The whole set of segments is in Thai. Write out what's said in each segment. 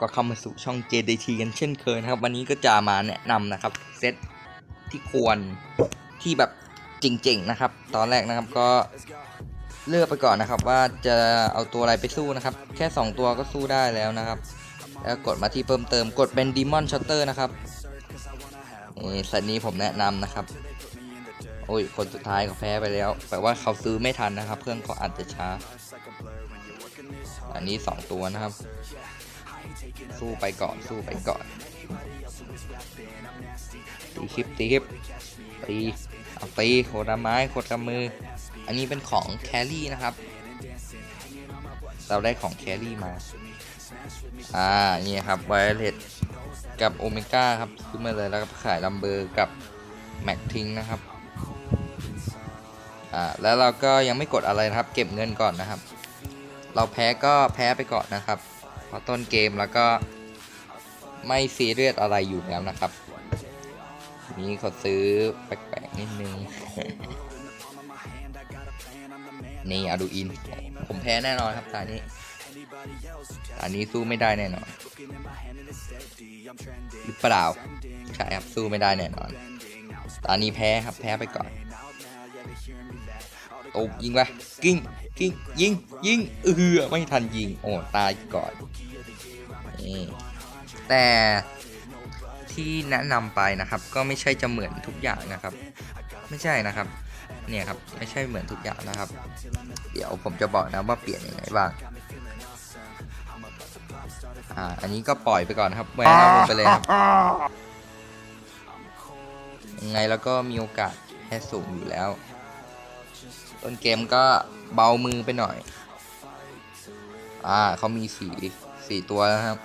ก็เข้ามาสู่ช่อง JDT กันเช่นเคยนะครับ วันนี้ก็จะมาแนะนำนะครับเซตที่ควรที่แบบจริงๆนะครับ ตอนแรกนะครับก็เลือกไปก่อนนะครับ ว่าจะเอาตัวอะไรไปสู้นะครับ แค่ 2 ตัวก็สู้ได้แล้วนะครับ แล้วกดมาที่เพิ่มเติมกดเป็น Demon Shutter นะครับนี่เซตนี้ผมแนะนำนะครับโอ้ย คนสุดท้ายเขาแพ้ไปแล้ว แปลว่าเขาซื้อไม่ทันนะครับเครื่องเขาอาจจะช้า อันนี้ 2 ตัวนะครับ สู้ไปก่อนสู้ไปก่อนตีคลิปตีคลิปตีเอาตีโคดาไม้โคดามือ อันนี้เป็นของแครี่นะครับ เราได้ของแครี่มา อ่า นี่ครับไวเลตกับโอเมก้าครับซื้อมาเลยแล้วก็ขายลัมเบอร์กับแม็กทิงนะครับ อ่า แล้วเราก็ยังไม่กดอะไรนะครับ เก็บเงินก่อนนะครับ เราแพ้ก็แพ้ไปก่อนนะครับเพราะต้นเกมแล้วก็ ไม่ซีเรียสอะไรอยู่แล้วนะครับ นี่เขาซื้อแปลกๆนิดนึง นี่อาดูอิน ผมแพ้แน่นอนครับตานี้ตานี้สู้ไม่ได้แน่นอน หรือเปล่า ใช่ครับสู้ไม่ได้แน่นอนตานี้แพ้ครับแพ้ไปก่อนโอ้ยิงไปกิ้งกิ้งยิงยิงเออไม่ทันยิงโอ้ตายก่อนนี่ แต่ที่แนะนำไปนะครับ ก็ไม่ใช่จะเหมือนทุกอย่างนะครับ ไม่ใช่นะครับ เนี่ยครับไม่ใช่เหมือนทุกอย่างนะครับ เดี๋ยวผมจะบอกนะว่าเปลี่ยนยังไงบ้างอ่าอันนี้ก็ปล่อยไปก่อนนะครับแหวนเอาลงไปเลยครับยังไงแล้วก็มีโอกาสแพ้สูงอยู่แล้ว ต้นเกมก็เบามือไปหน่อย อ่าเขามีสีสีตัวนะครับ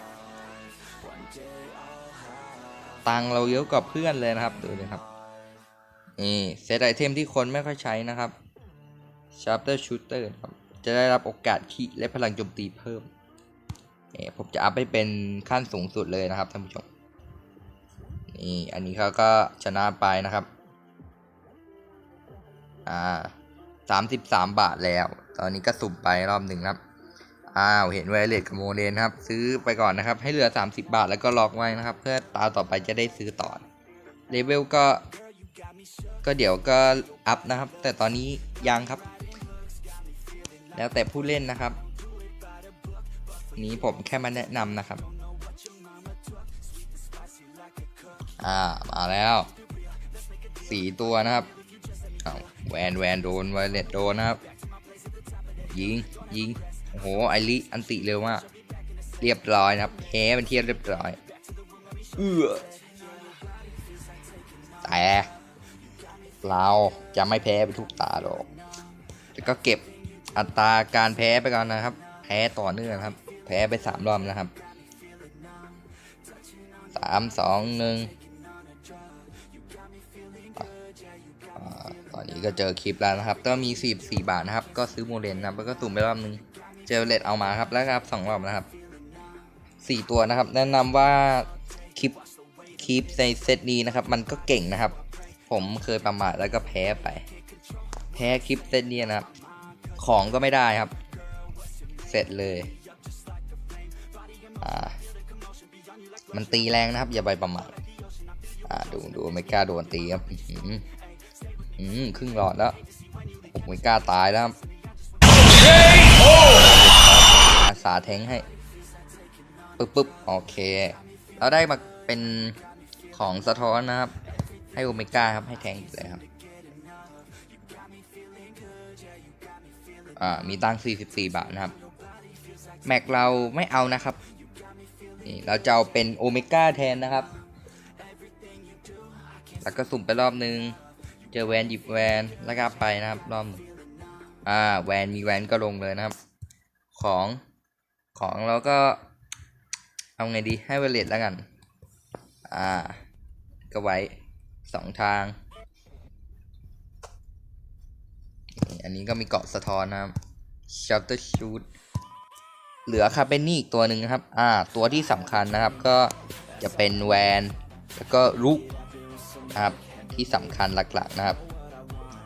ตังเราเยอะกว่าเพื่อนเลยนะครับดูเลยครับนี่เซตไอเทมที่คนไม่ค่อยใช้นะครับ Sharpter Shooter ครับจะได้รับโอกาสขีและพลังโจมตีเพิ่มนี่ผมจะอัพให้เป็นขั้นสูงสุดเลยนะครับท่านผู้ชมนี่อันนี้เขาก็ชนะไปนะครับอ่าสามสิบสามบาทแล้ว ตอนนี้ก็สุ่มไปรอบหนึ่งครับ อ้าวเห็นไวเลสกับโมเดนครับ ซื้อไปก่อนนะครับ ให้เหลือ 30 บาทแล้วก็ล็อกไว้นะครับ เพื่อตาต่อไปจะได้ซื้อต่อเลเวลก็ ก็เดี๋ยวก็อัพนะครับ แต่ตอนนี้ยังครับ แล้วแต่ผู้เล่นนะครับ นี้ผมแค่มาแนะนำนะครับอ่ามาแล้วสี่ตัวนะครับอ้าวแวนแวนโดนไวเลตโดนนะครับ ยิงยิง โอ้โหไอริอันติเร็วมากเรียบร้อยนะครับแพ้เป็นที่เรียบร้อยเอื้อแต่เราจะไม่แพ้ไปทุกตาหรอกแต่ก็เก็บอัตราการแพ้ไปก่อนนะครับ แพ้ต่อเนื่องครับ แพ้ไปสามรอบนะครับสามสองหนึ่งตอนนี้ก็เจอคลิปแล้วนะครับก็มีสี่สี่บาทนะครับ ก็ซื้อโมเดลนะครับแล้วก็สุ่มไปรอบนึง เจอเลดเอามาครับแล้วครับสองรอบนะครับสี่ตัวนะครับ แนะนำว่าคลิปคลิปในเซตนี้นะครับ มันก็เก่งนะครับ ผมเคยประมาทแล้วก็แพ้ไป แพ้คลิปเซตนี้นะครับ ของก็ไม่ได้ครับ เสร็จเลยอ่ามันตีแรงนะครับ อย่าไปประมาทอ่าดูดูไม่กล้าโดนตีครับอื้อหืออืมครึ่งหลอดแล้วผมไม่กล้าตายแล้ว สาแทงให้ปึ๊บปึ๊บโอเค เราได้มาเป็นของสะท้อนนะครับ ให้โอเมก้าครับให้แทงอีกเลยครับ อ่า มีตังค์44 บาทนะครับ แม็กเราไม่เอานะครับ นี่เราจะเอาเป็นโอเมก้าแทนนะครับ แล้วก็สุ่มไปรอบนึง เจอแวนหยิบแวนแล้วก็ไปนะครับ รอบหนึงอ่า แวนมีแวนก็ลงเลยนะครับ ของ ของเราก็เอาไงดีให้เวลเลตแล้วกัน อ่า ก็ไว้สองทาง อันนี้ก็มีเกาะสะท้อนนะครับ Shutter Shoot เหลือคาเปนนี่อีกตัวหนึ่งนะครับ อ่า ตัวที่สำคัญนะครับก็จะเป็นแวน แล้วก็ลุกนะครับ ที่สำคัญหลักๆนะครับ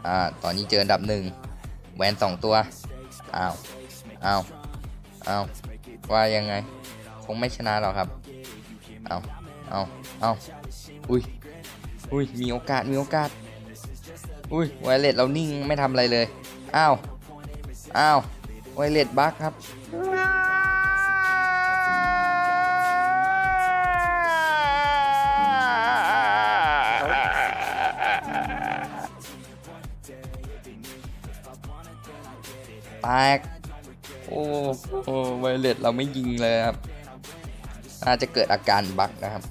อ่า ตอนนี้เจออันดับหนึ่ง แวนสองตัว อ้าว อ้าว อ้าว ว่ายังไง คงไม่ชนะหรอกครับ เอาเอาเอาอุ้ย อุ้ย มีโอกาส มีโอกาส อุ้ย ไวเลตเรานิ่งไม่ทำอะไรเลย อ้าว อ้าว ไวเลตบั๊กครับ แตก โอ้ไวเลตเราไม่ยิงเลยครับน่าจะเกิดอาการบั๊กนะครับ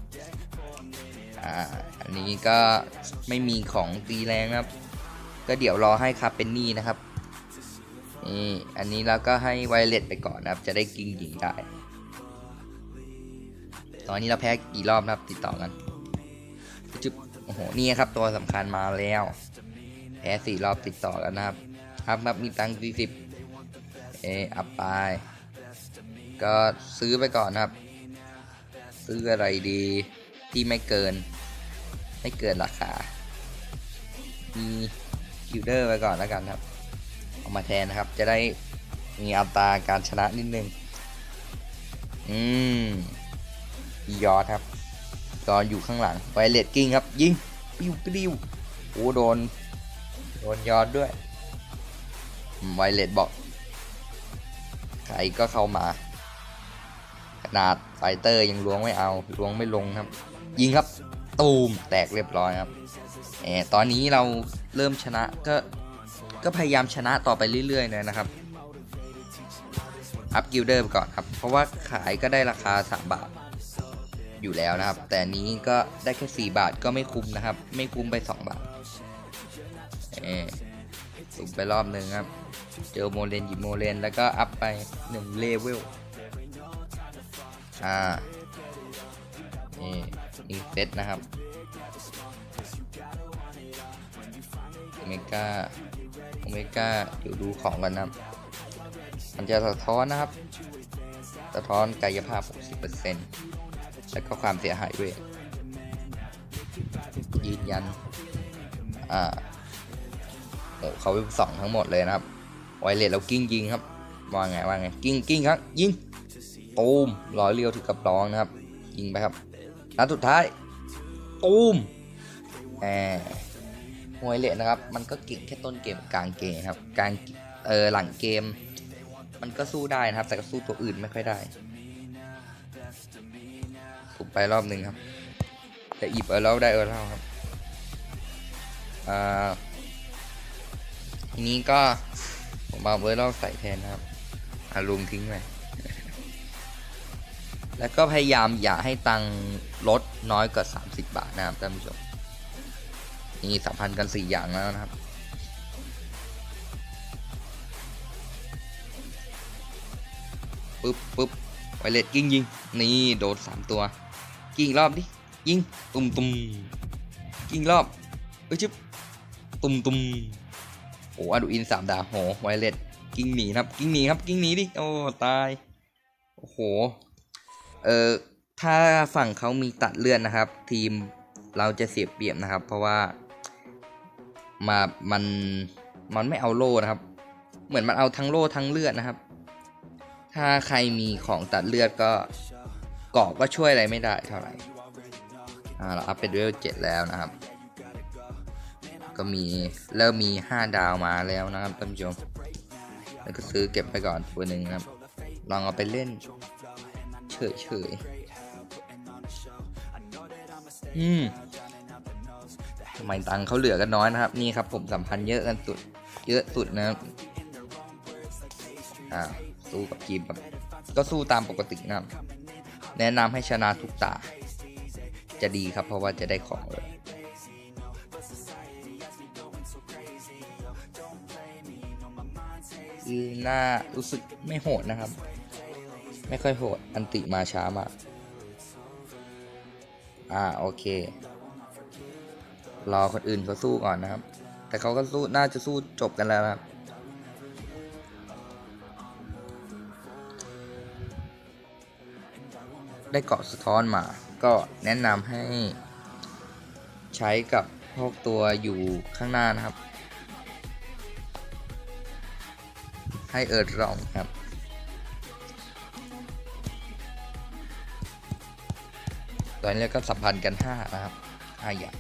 อ่าอันนี้ก็ไม่มีของตีแรงนะครับ ก็เดี๋ยวรอให้คาเป็นนี่นะครับนี่อันนี้เราก็ให้ไวเลตไปก่อนนะครับ จะได้กิงยิงได้ ตอนนี้เราแพ้กี่รอบนะครับติดต่อกันจุ๊บโอ้โหนี่ครับตัวสำคัญมาแล้วแพ้สี่รอบติดต่อกันนะครับ ครับครับมีตังค์สี่สิบ เอออัพไป ก็ซื้อไปก่อนนะครับ ซื้ออะไรดีที่ไม่เกิน ไม่เกินราคา มีคิวเดอร์ไปก่อนแล้วกันครับ เอามาแทนนะครับ จะได้มีอัตราการชนะนิดนึง อืมยอดครับกอนอยู่ข้างหลังไวเลตกิ้งครับ ยิง ปิ้วปิ้วโอ้โดน โดนยอดด้วยไวเลตบอก ใครก็เข้ามา ขนาดไฟเตอร์ยังล้วงไม่เอาล้วงไม่ลงครับ ยิงครับ ตูมแตกเรียบร้อยครับแหมตอนนี้เราเริ่มชนะก็ก็พยายามชนะต่อไปเรื่อยๆเลยนะครับ อัพกิลเดอร์ไปก่อนครับ เพราะว่าขายก็ได้ราคา 3 บาท อยู่แล้วนะครับ แต่นี้ก็ได้แค่ 4 บาทก็ไม่คุ้มนะครับ ไม่คุ้มไป 2 บาท เออสุ่มไปรอบหนึ่งครับ เจอโมเลนหยิบโมเลนแล้วก็อัพไป1เลเวลอ่านี่นี่เซตนะครับโอเมก้าโอเมก้าเดี๋ยวดูของกันนะครับมันจะสะท้อนนะครับ สะท้อนกายภาพ 60%แล้วก็ความเสียหายด้วยยืนยัน อ่าโอ้เขาสองทั้งหมดเลยนะครับ ไวเลสเรากิ้งยิงครับว่าไงว่าไงกิ้งกิ้งครับยิงตูมร้อยเรียวถึงกับร้องนะครับ ยิงไปครับนัดสุดท้ายตูมแหมมวยเละนะครับ มันก็เก่งแค่ต้นเกมกลางเกมครับกลางเออหลังเกม มันก็สู้ได้นะครับ แต่ก็สู้ตัวอื่นไม่ค่อยได้ถูกไปรอบหนึ่งครับแต่อีบเออแล้วได้เออเท่าครับอ่าทีนี้ก็ ผมเอาเออแล้วใส่แทนครับอาลุงทิ้งไปแล้วก็พยายามอย่าให้ตังลดน้อยกว่า 30 บาทนะครับท่านผู้ชมนี่สัมพันธ์กัน 4 อย่างแล้วนะครับ ปึ๊บปึ๊บไวเลตกิ้งยิง นี่โดน3ตัว กิ้งรอบดิ ยิง ตุ่มตุ่มกิ้งรอบเอ้ยชิบตุ่มตุ่ม โอ้อดูอินสามดาวโหไวเลตกิ้งหนีครับ กิ้งหนีครับ กิ้งหนีดิ โอ้ ตาย โอ้โห เอ่อ ถ้าฝั่งเขามีตัดเลื่อนนะครับ ทีมเราจะเสียเปรียบนะครับ เพราะว่า มา มัน มันไม่เอาโล่นะครับ เหมือนมันเอาทั้งโล่ทั้งเลือดนะครับ ถ้าใครมีของตัดเลือดก็เกาะก็ช่วยอะไรไม่ได้เท่าไหร่ อ่า เราอัพเป็นเวลเจ็ดแล้วนะครับ ก็มีเริ่มมี 5 ดาวมาแล้วนะครับท่านผู้ชม แล้วก็ซื้อเก็บไปก่อนตัวหนึ่งครับ ลองเอาไปเล่น เฉยเฉยๆอืมทำไมตังเขาเหลือกันน้อยนะครับ นี่ครับผมสัมพันธ์เยอะกันสุด เยอะสุดนะครับอ่าสู้กับทีมแบบก็สู้ตามปกตินะครับ แนะนำให้ชนะทุกตา จะดีครับเพราะว่าจะได้ของเลย คือหน้ารู้สึกไม่โหดนะครับ ไม่ค่อยโหด อันติมาช้ามาก อ่าโอเค รอคนอื่นเขาสู้ก่อนนะครับ แต่เขาก็สู้น่าจะสู้จบกันแล้วครับ ได้เกาะสะท้อนมา ก็แนะนำให้ใช้กับพวกตัวอยู่ข้างหน้านะครับ ให้เอิร์ดรองครับ ตอนนี้ก็สัมพันธ์กันห้านะครับห้าอย่าง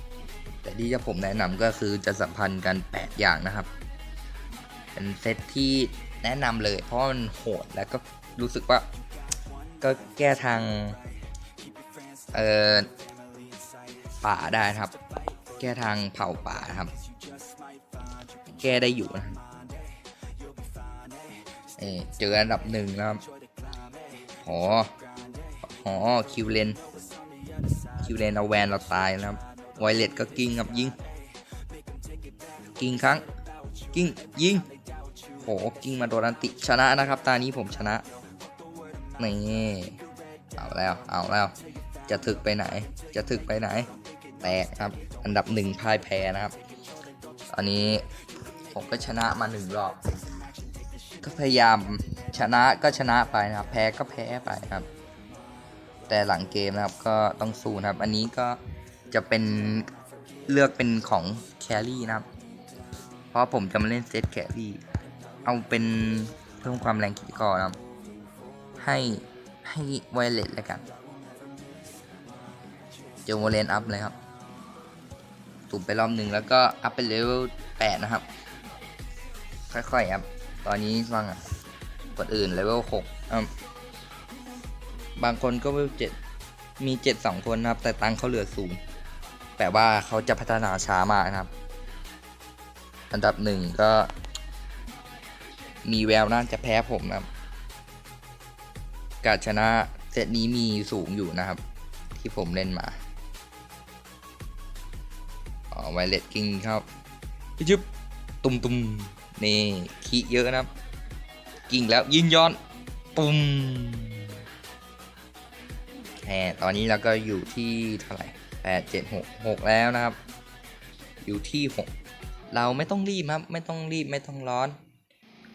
แต่ที่จะผมแนะนำก็คือจะสัมพันธ์กัน 8 อย่างนะครับ เป็นเซตที่แนะนำเลย เพราะมันโหดแล้วก็รู้สึกว่า ก็แก้ทาง เอ่อ ป่าได้ครับ แก้ทางเผาป่าครับ แก้ได้อยู่นะครับ เออเจออันดับหนึ่งนะครับหอหอคิวเลน คิวเลนเอาแวนเราตายนะครับไวเลตก็กิ้งครับยิง กิ้งครั้ง กิ้งยิงโหกิ้งมาโดนอันติชนะนะครับ ตานี้ผมชนะ นี่ เอาแล้ว เอาแล้ว จะถึกไปไหน จะถึกไปไหน แตกครับ อันดับหนึ่งพ่ายแพ้นะครับ อันนี้ผมก็ชนะมาหนึ่งรอบ ก็พยายามชนะก็ชนะไปนะครับ แพ้ก็แพ้ไปครับ แต่หลังเกมนะครับก็ต้องสู้นะครับ อันนี้ก็จะเป็นเลือกเป็นของแครี่นะครับ เพราะผมจะมาเล่นเซตแครี่ เอาเป็นเพิ่มความแรงกิจกรนะครับ ให้ให้ไวเลตแล้วกันเจอโมเลนอัพเลยครับตุ่มไปรอบหนึ่งแล้วก็อัพไปเลเวลแปดนะครับ ค่อยๆครับ ตอนนี้ฟังอะกดอื่นเลเวลหกอะบางคนก็เลเวลเจ็ดมีเจ็ดสองคนนะครับ แต่ตังค์เขาเหลือศูนย์แปลว่าเขาจะพัฒนาช้ามากนะครับ อันดับหนึ่งก็ มีแววน่าจะแพ้ผมนะครับ การชนะเซตนี้มีสูงอยู่นะครับ ที่ผมเล่นมาอ๋อไวเลตกิ้งครับยึบตุมตุม นี่ขี้เยอะนะครับ กิ้งแล้วยิงย้อนตุมแหมตอนนี้เราก็อยู่ที่เท่าไหร่แปดเจ็ดหกหกแล้วนะครับ อยู่ที่หกเราไม่ต้องรีบครับ ไม่ต้องรีบไม่ต้องร้อน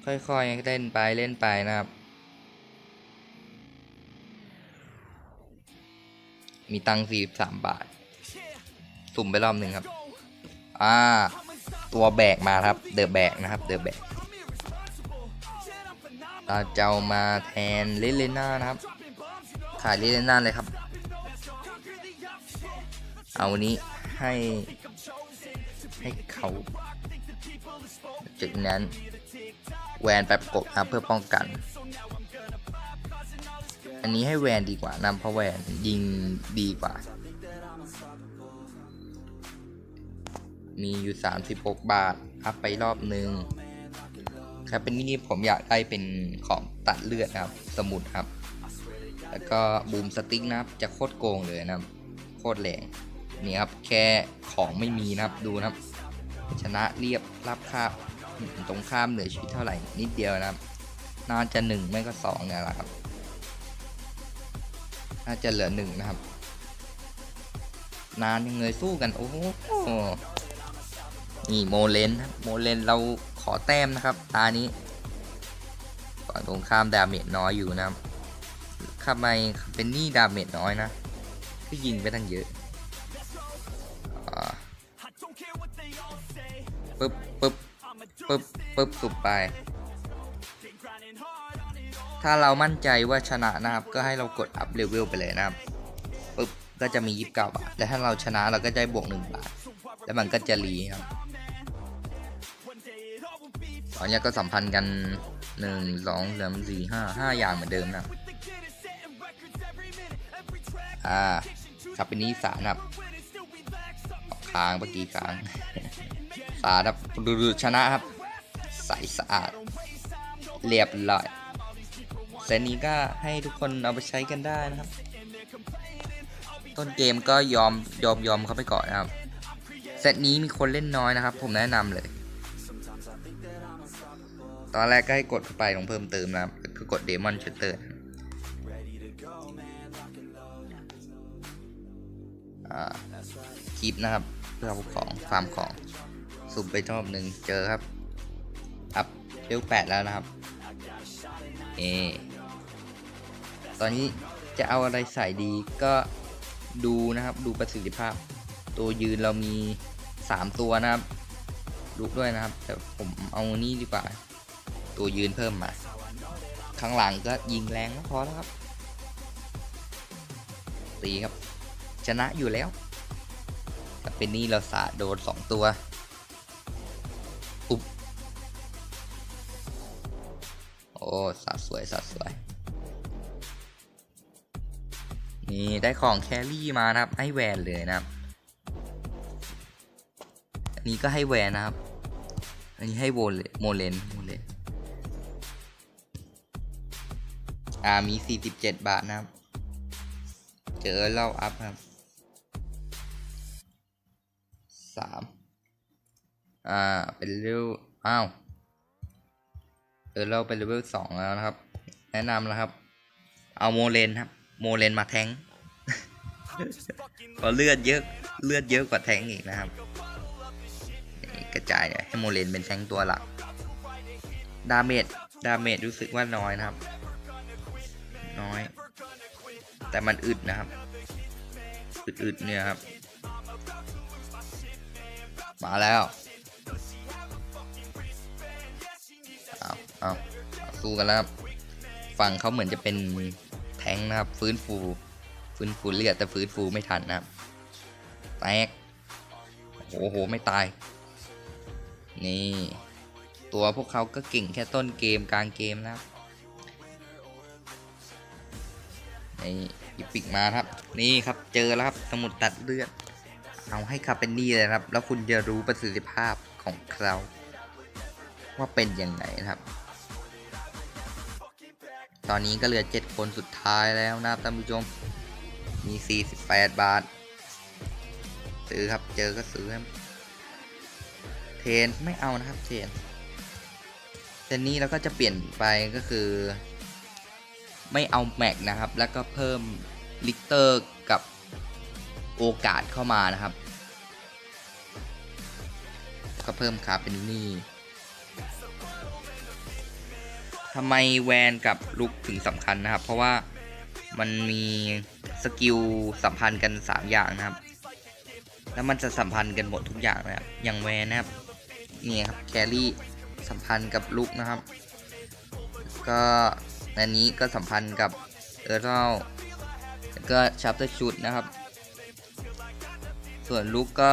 ค่อยๆเล่นไปเล่นไปนะครับ มีตังค์สี่สามบาท สุ่มไปรอบหนึ่งครับ อ่า ตัวแบกมาครับ เดอะแบกนะครับ เดอะแบกเราจะามาแทนเลเลน่านะครับ ขายเลเลน่าเลยครับ เอาวันนี้ให้ให้เขาจากนั้นแวนไปประกบนะครับเพื่อป้องกัน อันนี้ให้แวนดีกว่านำเพราะแวนยิงดีกว่า มีอยู่ 36 บาท อัพไปรอบหนึ่งครับเป็นนี่ผมอยากได้เป็นของตัดเลือดครับ สมุดครับ แล้วก็บูมสติ๊กนะครับจะโคตรโกงเลยนะครับ โคตรแรงนี่ครับแค่ของไม่มีนะครับดูนะครับ ชนะเรียบรับคาบตรงข้ามเหลือชีวิตเท่าไหร่นิดเดียวนะครับ น่าจะหนึ่งไม่ก็สองเนี่ยแหละครับน่าจะเหลือหนึ่งนะครับ นานยังเลยสู้กัน โอ้โห นี่โมเลนโมเลนเราขอแต้มนะครับ ตานี้ฝั่งตรงข้ามดาเมจน้อยอยู่นะครับทำไมเป็นนี่ดาเมจน้อยนะก็ยิงไปตั้งเยอะปึ๊บปึ๊บปึ๊บปึ๊บสุดไป ถ้าเรามั่นใจว่าชนะนะครับ ก็ให้เรากดอัพเลเวลไปเลยนะครับปึ๊บก็จะมี 29 บาท และถ้าเราชนะเราก็จะได้บวก 1 บาท แล้วมันก็จะรีครับ ตอนนี้ก็สัมพันธ์กัน1 2 3 4 5 5อย่างเหมือนเดิมนะครับอ่าครับเป็นนี้สารครับค้างเมื่อกี้ค้างสารครับดูๆชนะครับ ใสสะอาด เรียบร้อยเซตนี้ก็ให้ทุกคนเอาไปใช้กันได้นะครับ ต้นเกมก็ยอมยอมยอมเขาไปก่อนนะครับ เซตนี้มีคนเล่นน้อยนะครับ ผมแนะนำเลย อนแรกก็ให้กดเข้าไปลงเพิ่มเติมนะครับคือกดเดมอนเชตเตอร์อ่าคลิปนะครับ เพื่อของฟาร์มของสุ่มไปรอบหนึ่งเจอครับ อัพเลเวลแปดแล้วนะครับ เอ ตอนนี้จะเอาอะไรใส่ดีก็ดูนะครับ ดูประสิทธิภาพ ตัวยืนเรามี 3 ตัวนะครับลุกด้วยนะครับ แต่ผมเอานี่ดีกว่า ตัวยืนเพิ่มมา ข้างหลังก็ยิงแรงก็พอแล้วครับ ตีครับ ชนะอยู่แล้วแต่เป็นนี่เราสาโดนสองตัวอุ๊บโอ้สัดสวยสัดสวยนี่ได้ของแครี่มานะครับ ให้แวนเลยนะครับ อันนี้ก็ให้แวนนะครับ อันนี้ให้โวลโมเลน อ่ามี 47 บาทนะครับ เจอเล่าอัพครับสามอ่า เป็นเลเวลอ้าว เออเราเป็นเลเวลสองแล้วนะครับ แนะนำแล้วครับ เอาโมเลนครับ โมเลนมาแทงก็เลือดเยอะ เลือดเยอะกว่าแทงอีกนะครับ กระจายเนี่ยให้โมเลนเป็นแทงตัวหลัก ดาเมจ ดาเมจรู้สึกว่าน้อยนะครับ น้อย แต่มันอึดนะครับอึดๆเนี่ยครับ มาแล้วเอาเอาเอาสู้กันแล้วครับฝั่งเขาเหมือนจะเป็นแทงนะครับ ฟื้นฟู ฟื้นฟูเลือดแต่ฟื้นฟูไม่ทันนะครับ แตกโอ้โหไม่ตาย นี่ ตัวพวกเขาก็เก่งแค่ต้นเกมกลางเกมนะครับ นี่อีปิกมาครับ นี่ครับเจอแล้วครับสมุดตัดเลือด เอาให้ครับเป็นนี่เลยครับ แล้วคุณจะรู้ประสิทธิภาพของเราว่าเป็นยังไงนะครับ ตอนนี้ก็เหลือ 7 คนสุดท้ายแล้วนะครับท่านผู้ชม มี 48 บาท ซื้อครับ เจอก็ซื้อครับเทนไม่เอานะครับ เทนแต่นี้เราก็จะเปลี่ยนไปก็คือ ไม่เอาแม็กนะครับ แล้วก็เพิ่มลิกเตอร์กับโอกาสเข้ามานะครับ ก็เพิ่มคาเป็นนี่ทำไมแวนกับลุกถึงสำคัญนะครับ เพราะว่ามันมีสกิลสัมพันธ์กัน 3 อย่างนะครับ แล้วมันจะสัมพันธ์กันหมดทุกอย่างนะครับ อย่างแวนนะครับนี่ครับแครี่สัมพันธ์กับลุกนะครับ ก็ อันนี้ก็สัมพันธ์กับเออร์เรลแล้วก็ชัปเตอร์ชุดนะครับ ส่วนลุกก็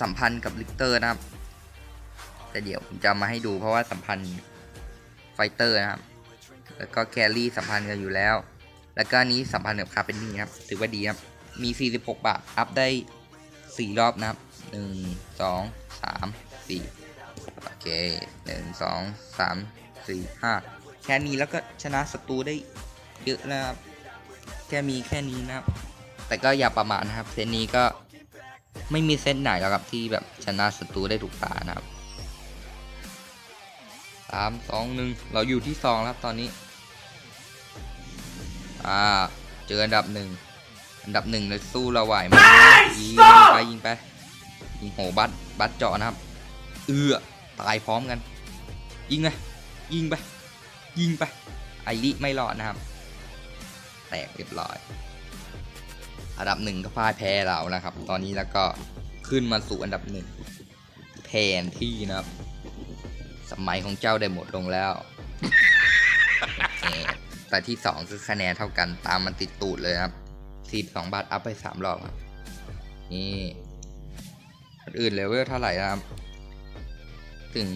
สัมพันธ์กับลิกเตอร์นะครับ แต่เดี๋ยวผมจะมาให้ดูเพราะว่าสัมพันธ์ไฟเตอร์นะครับ แล้วก็แครี่สัมพันธ์กันอยู่แล้ว แล้วก็นนี้สัมพันธ์กับคาเป็นนี่ครับ ถือว่าดีครับ มี 46 บาท อัพได้ 4 รอบนะครับ 1 2 3 4 โอเค 1 2 3 4 5 แค่นี้แล้วก็ชนะศัตรูได้เยอะนะครับ แค่มีแค่นี้นะครับ แต่ก็อย่าประมาทนะครับ เซตนี้ก็ไม่มีเซตไหนแล้วครับที่แบบชนะศัตรูได้ถูกตานะครับสามสองหนึ่งเราอยู่ที่สองแล้วครับตอนนี้ อ่า เจออันดับหนึ่งอันดับหนึ่งเลยสู้เราไหวไหมยิงไปยิงไปยิงโหบัตบัตเจาะนะครับ เอื้อตายพร้อมกัน ยิงไปยิงไป ยิงไปไอริไม่รอดนะครับ แตกเรียบร้อย อันดับหนึ่งก็พ่ายแพ้เรานะครับ ตอนนี้แล้วก็ขึ้นมาสู่อันดับหนึ่งแทนที่นะครับ สมัยของเจ้าได้หมดลงแล้ว แต่ที่สองคือคะแนนเท่ากันตามมันติดตูดเลยครับสี่สองบาทอัพไปสามรอบครับนี่อื่นเลเวลเท่าไหร่นะครับ ถึง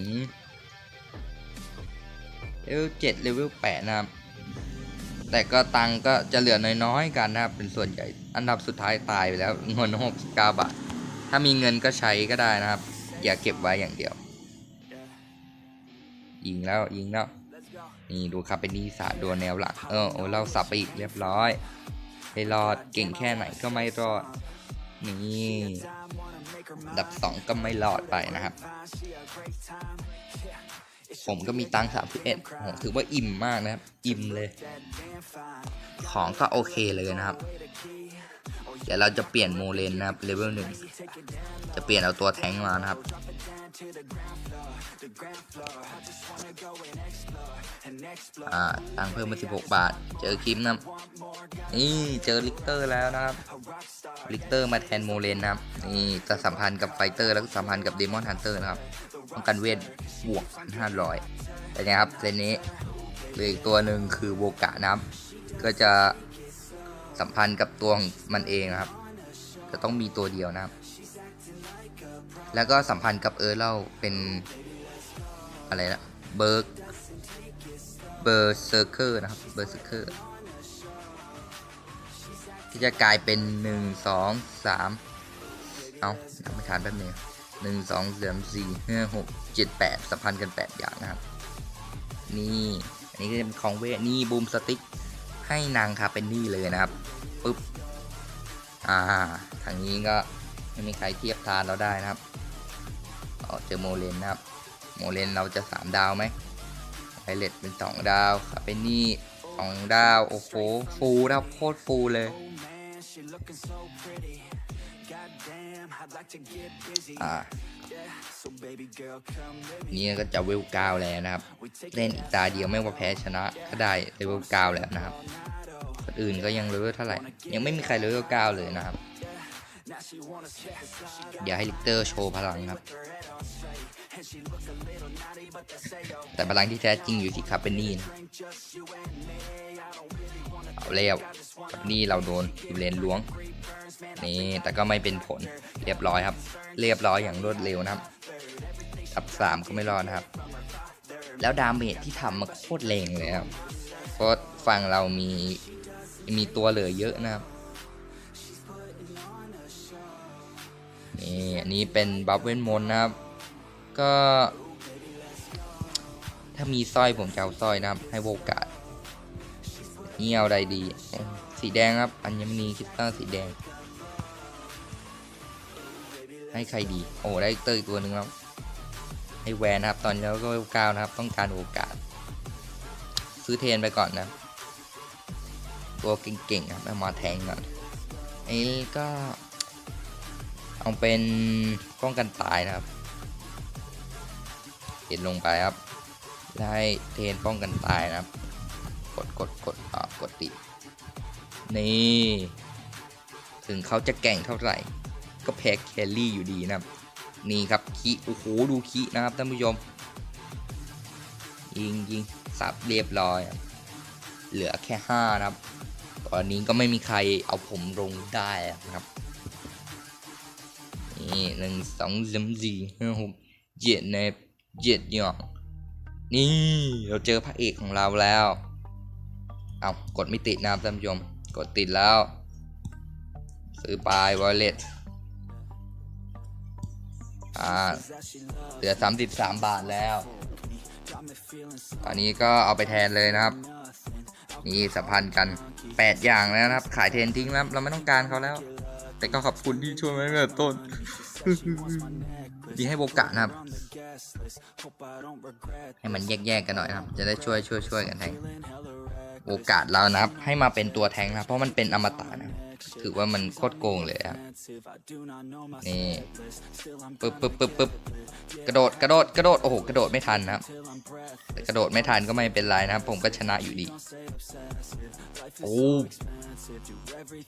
เลเวลเจ็ดเลเวลแปดนะครับ แต่ก็ตังก็จะเหลือน้อยๆกันนะครับ เป็นส่วนใหญ่ อันดับสุดท้ายตายไปแล้วเงินหกสิบเก้าบาท ถ้ามีเงินก็ใช้ก็ได้นะครับ อย่าเก็บไว้อย่างเดียว ยิงแล้วยิงแล้วนี่ดูครับเป็นนีสาดโดนแนวหลัก เออโอ้เราสับไปอีกเรียบร้อยไม่รอดเก่งแค่ไหนก็ไม่รอด นี่ ดับสองก็ไม่รอดไปนะครับ ผมก็มีตังค์สามสิบเอ็ดถือว่าอิ่มมากนะครับ อิ่มเลย ของก็โอเคเลยนะครับ เดี๋ยวเราจะเปลี่ยนโมเลนนะครับเลเวลหนึ่งจะเปลี่ยนเอาตัวแทงมานะครับ อ่าตังเพิ่มมา16 บาท เจอคิมนะนี่เจอลิกเตอร์แล้วนะครับลิกเตอร์มาแทนโมเลนนะครับนี่จะสัมพันธ์กับไฟเตอร์แล้วก็สัมพันธ์กับเดมอนฮันเตอร์นะครับป้องกันเวทบวก1,500แต่นี่ยครับเซนนี้เหลืออีกตัวหนึ่งคือโวกะนะครับ ก็จะสัมพันธ์กับตัวของมันเองนะครับ จะต้องมีตัวเดียวนะครับ แล้วก็สัมพันธ์กับเออร์เล่าเป็นอะไรนะเบิร์กเบอร์เซอร์เกอร์นะครับเบอร์เซอร์เกอร์ที่จะกลายเป็นหนึ่งสองสามเอานับไม่ทานแป๊บนึงหนึ่งสองสามสี่ห้าหกเจ็ดแปดสัมพันธ์กันแปดอย่างนะครับ นี่อันนี้ก็จะเป็นของเวทนี่บูมสติ๊กให้นางคาเป็นนี่เลยนะครับปุ๊บอ่าทางนี้ก็ไม่มีใครเทียบทานเราได้นะครับ เจอโมเลนนะครับ โมเลนเราจะสามดาวไหมไพเลตเป็นสองดาวคาเป็นนี่สองดาว โอ้โห ฟูนะครับโคตรฟูเลยอ่านี่ก็จะเวลเก้าแล้วนะครับ เล่นอีกตาเดียวไม่ว่าแพ้ชนะก็ได้เลเวลเก้าแล้วนะครับคนอื่นก็ยังเลเวลเท่าไหร่ ยังไม่มีใครเลเวลเก้าเลยนะครับ เดี๋ยวให้ลิกเตอร์โชว์พลังครับ แต่พลังที่แท้จริงอยู่ที่คาเปนี่นะเอาแล้วนี่เราโดนยูเลนล้วง นี่แต่ก็ไม่เป็นผลเรียบร้อยครับ เรียบร้อยอย่างรวดเร็วนะครับอับสามก็ไม่รอดนะครับ แล้วดาเมจที่ทำมาโคตรแรงเลยครับเพราะฝั่งเรามีมีตัวเหลือเยอะนะครับ นี่อันนี้เป็นบัฟเวนมน์นะครับ ก็ ถ้ามีสร้อยผมจะเอาสร้อยนะครับ ให้โอกาสนี่เอาอะไรดี สีแดงครับ อัญมณีคริสตัลสีแดง ให้ใครดี โอ้ได้เตอร์ตัวหนึ่งแล้ว ให้แวนนะครับ ตอนนี้เราก็เวลก้านะครับ ต้องการโอกาส ซื้อเทนไปก่อนนะ ตัวเก่งๆครับเอามาแทงก่อนไอ้ก็ เอาเป็นป้องกันตายนะครับเห็นลงไปครับแล้วให้เทนป้องกันตายนะครับ กดกดกดอ่ากดตินี่ ถึงเขาจะแก่งเท่าไหร่ ก็แพ้แคลรี่อยู่ดีนะครับ นี่ครับคีโอ้โหดูคีนะครับท่านผู้ชมยิงยิงสับเรียบร้อย เหลือแค่ห้านะครับ ตอนนี้ก็ไม่มีใครเอาผมลงได้นะครับ นี่หนึ่งสองสามสี่ห้าหกเจ็ดในเจ็ดหยองนี่เราเจอพระเอกของเราแล้ว เอากดไม่ติดนะท่านผู้ชมกดติดแล้ว ซื้อไปวอลเล็ตอ่าเหลือ33บาทแล้วตอนนี้ก็เอาไปแทนเลยนะครับนี่สัมพันธ์กัน8อย่างแล้วนะครับ ขายเทนทิ้งแล้วเราไม่ต้องการเขาแล้ว แต่ก็ขอบคุณที่ช่วยมาตั้งแต่ต้น ดีให้โบกะนะครับ ให้มันแยกๆกันหน่อยนะครับ จะได้ช่วยช่วยช่วยกันแทงโอกาสเรานะครับ ให้มาเป็นตัวแทงนะเพราะมันเป็นอมตะนะถือว่ามันโคตรโกงเลยครับ นี่ปึ๊บปึ๊บปึ๊บปึ๊บกระโดดกระโดดกระโดดโอ้โหกระโดดไม่ทันนะครับกระโดดไม่ทันก็ไม่เป็นไรนะครับ ผมก็ชนะอยู่ดีโอ้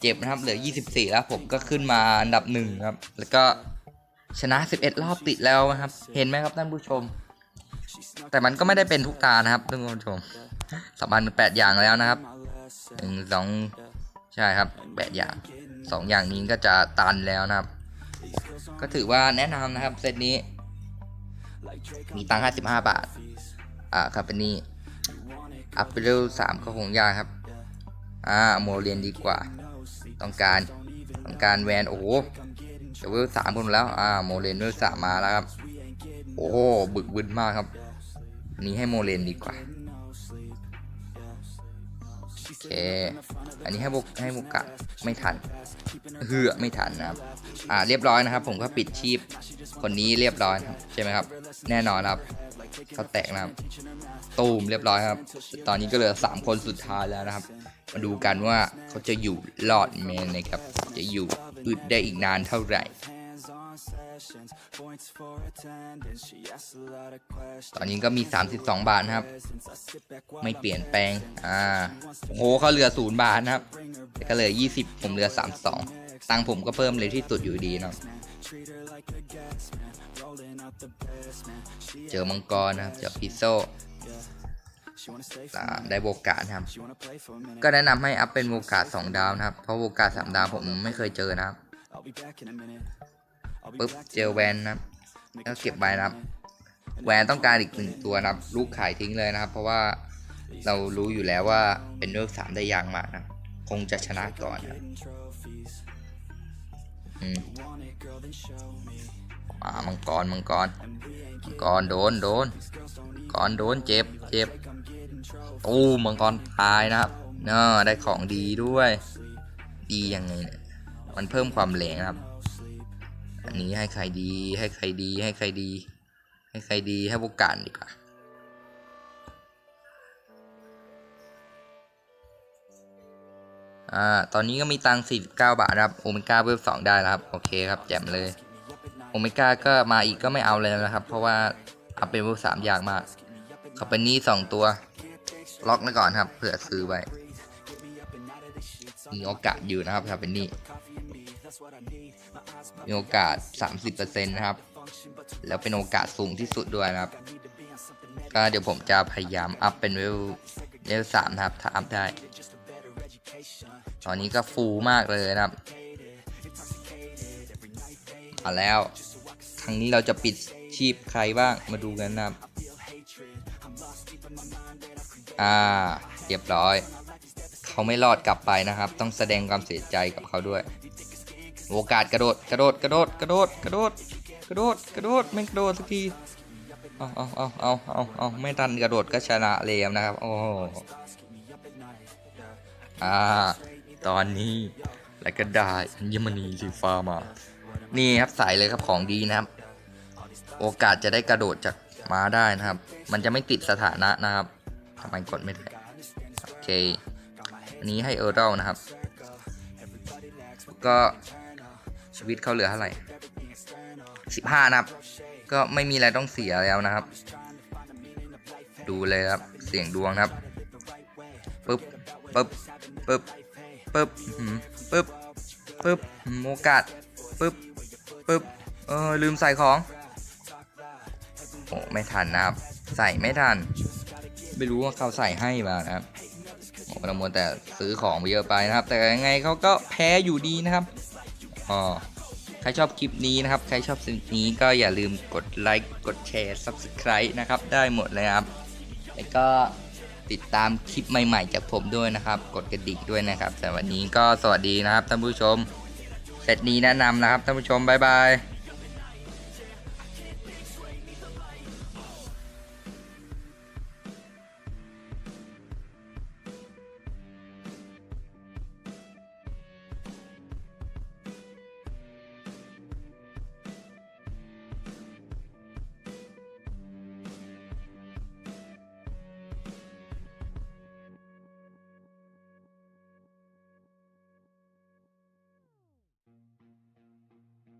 เจ็บนะครับเหลือ 24 แล้วผมก็ขึ้นมาอันดับหนึ่งครับ แล้วก็ ชนะ 11 รอบติดแล้วนะครับ เห็นไหมครับท่านผู้ชม แต่มันก็ไม่ได้เป็นทุกตานะครับท่านผู้ชมสามพันแปดอย่างแล้วนะครับหนึ่งสองใช่ครับแปดอย่างสองอย่างนี้ก็จะตันแล้วนะครับ ก็ถือว่าแนะนำนะครับเซตนี้ มีตังค์ห้าสิบห้าบาท อ่าครับเป็นนี่อัพไปเร็วสามก็คงยากครับ อ่าโมเรียนดีกว่า ต้องการต้องการแวนโอ้โห เวลสามคนแล้ว อ่า โมเรนเวลสามมาแล้วครับ โอ้โห บึกบึนมากครับนี้ให้โมเรนดีกว่าโอเค อันนี้ให้บุกให้บุกกะไม่ทัน เหือไม่ทันนะครับ อ่า เรียบร้อยนะครับ ผมก็ปิดชีพคนนี้เรียบร้อยครับใช่ไหมครับ แน่นอนครับเขาแตกนะครับ ตูมเรียบร้อยครับ ตอนนี้ก็เหลือสามคนสุดท้ายแล้วนะครับ มาดูกันว่าเขาจะอยู่รอดไหมนะครับ จะอยู่ อึดได้อีกนานเท่าไหร่ ตอนนี้ก็มี 32 บาทนะครับ ไม่เปลี่ยนแปลง อ่า โอ้โหเขาเหลือศูนย์บาทนะครับ แต่ก็เหลือ 20 ผมเหลือ 32 ตังค์ผมก็เพิ่มเลยที่สุดอยู่ดีเนาะ เจอมังกรนะครับ เจอพิโซ ได้โอกาสนะครับ ก็แนะนำให้อัพเป็นโอกาสสองดาวนะครับ เพราะโอกาสสามดาวผมไม่เคยเจอนะครับปุ๊บเจอแวนนะครับแล้วเก็บใบนะครับ แวนต้องการอีกหนึ่งตัวนะครับ ลูกขายทิ้งเลยนะครับ เพราะว่าเรารู้อยู่แล้วว่าเป็นเลือกสามได้ยากมากนะคงจะชนะก่อนนะครับอืมอ่ามังกรมังกรมังกรโดนโดนมังกรโดนเจ็บเจ็บ ตู้มังกรตายนะครับเนาะได้ของดีด้วย ดียังไงเนี่ยมันเพิ่มความแรงครับ อันนี้ให้ใครดี ให้ใครดี ให้ใครดี ให้ใครดี ให้โอกาสดีกว่าอ่า ตอนนี้ก็มีตังค์49 บาทนะครับ โอเมก้าเวฟ2ได้แล้วครับ โอเคครับ แจ่มเลย โอเมก้าก็มาอีกก็ไม่เอาเลยนะครับ เพราะว่าเอาเป็นเวฟ3ยากมากเขาเป็นนี้2ตัว ล็อกไว้ก่อนครับเผื่อซื้อไว้มีโอกาสอยู่นะครับถ้าเป็นนี้มีโอกาส 30%นะครับ แล้วเป็นโอกาสสูงที่สุดด้วยนะครับ ก็เดี๋ยวผมจะพยายามอัพเป็นเวลเลเวลสามนะครับ ถ้าอัพได้ ตอนนี้ก็ฟูลมากเลยนะครับมาแล้ว ครั้งนี้เราจะปิดชีพใครบ้างมาดูกันนะครับ อ่าเรียบร้อย เขาไม่รอดกลับไปนะครับ ต้องแสดงความเสียใจกับเขาด้วย โอกาสกระโดดกระโดดกระโดดกระโดดกระโดดกระโดดกระโดดไม่กระโดดสักทีเอาเอาเอาเอาเอาเอาไม่ทันกระโดดก็ชนะเลยนะครับ โอ้โหอ่า ตอนนี้แล้วก็ได้อัญมณีสีฟ้ามา นี่ครับใส่เลยครับของดีนะครับ โอกาสจะได้กระโดดจากม้าได้นะครับ มันจะไม่ติดสถานะนะครับำไมกดไม่ได้โอเคอันนี้ให้เออร์เรลนะครับ ก็ชีวิตเขาเหลือเท่าไหร่สิบห้านะครับ ก็ไม่มีอะไรต้องเสียแล้วนะครับ ดูเลยครับเสียงดวงครับปึ๊บปึ๊บปึ๊บปึ๊บปึ๊บปึ๊บหืมกาสปึ๊บปึ๊บเออลืมใส่ของโอ้ไม่ทันนะครับ ใส่ไม่ทัน ไม่รู้ว่าเขาใส่ให้มานะครับโอ้เรมัวแต่ซื้อของไปเยอะไปนะครับ แต่ยังไงเขาก็แพ้อยู่ดีนะครับอ๋อใครชอบคลิปนี้นะครับ ใครชอบคลิปนี้ก็อย่าลืมกดไลค์กดแชร์ Subscribe นะครับ ได้หมดเลยครับ แล้วก็ติดตามคลิปใหม่ ๆ จากผมด้วยนะครับ กดกระดิ่งด้วยนะครับแต่วันนี้ก็สวัสดีนะครับท่านผู้ชมเซตนี้แนะนำนะครับท่านผู้ชมบ๊ายบาย